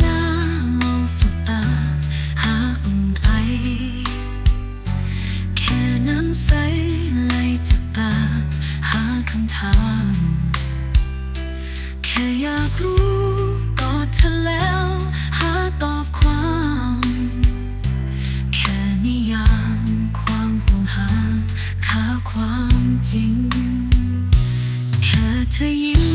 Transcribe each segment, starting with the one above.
หน้ามองสบตาหาอุ่นไอ แค่น้ำใสไหลจากตาหาคำถาม แค่อยากรู้กอดเธอแล้ว หาตอบความ แค่นิยามความห่วงหาค่าความจริง แค่เธอยิ้ม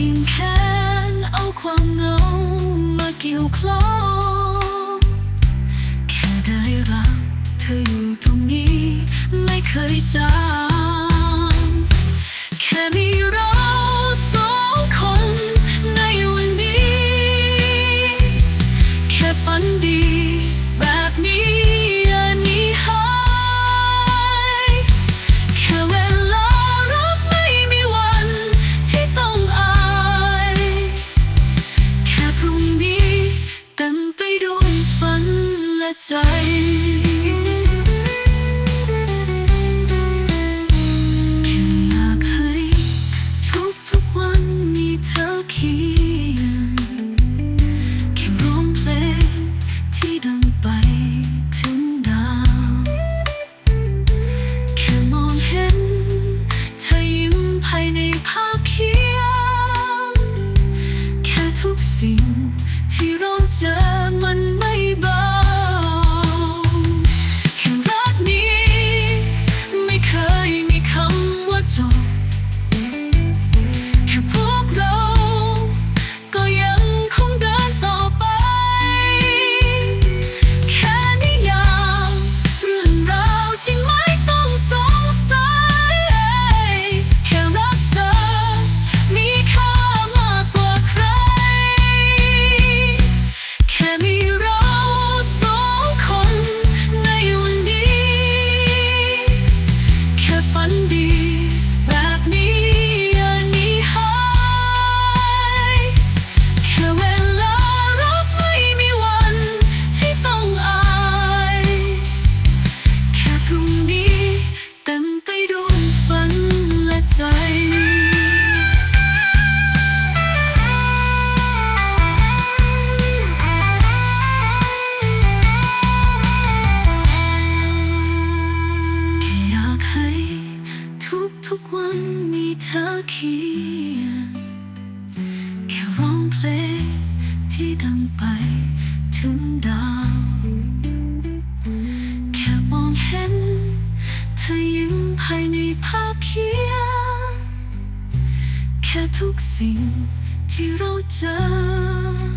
อิงแค้นเอาความเหงามาเกี่ยวคล้องแค่ได้รักเธออยู่ตรงนี้ ไม่เคยจาก ธ ทุกวันมีเธอเคียงแค่ร้องเพลงที่ดังไปถึงดาว แค่มองเห็น เธอยิ้มภายในภาพเขียนแค่ทุกสิ่งที่เราเจอ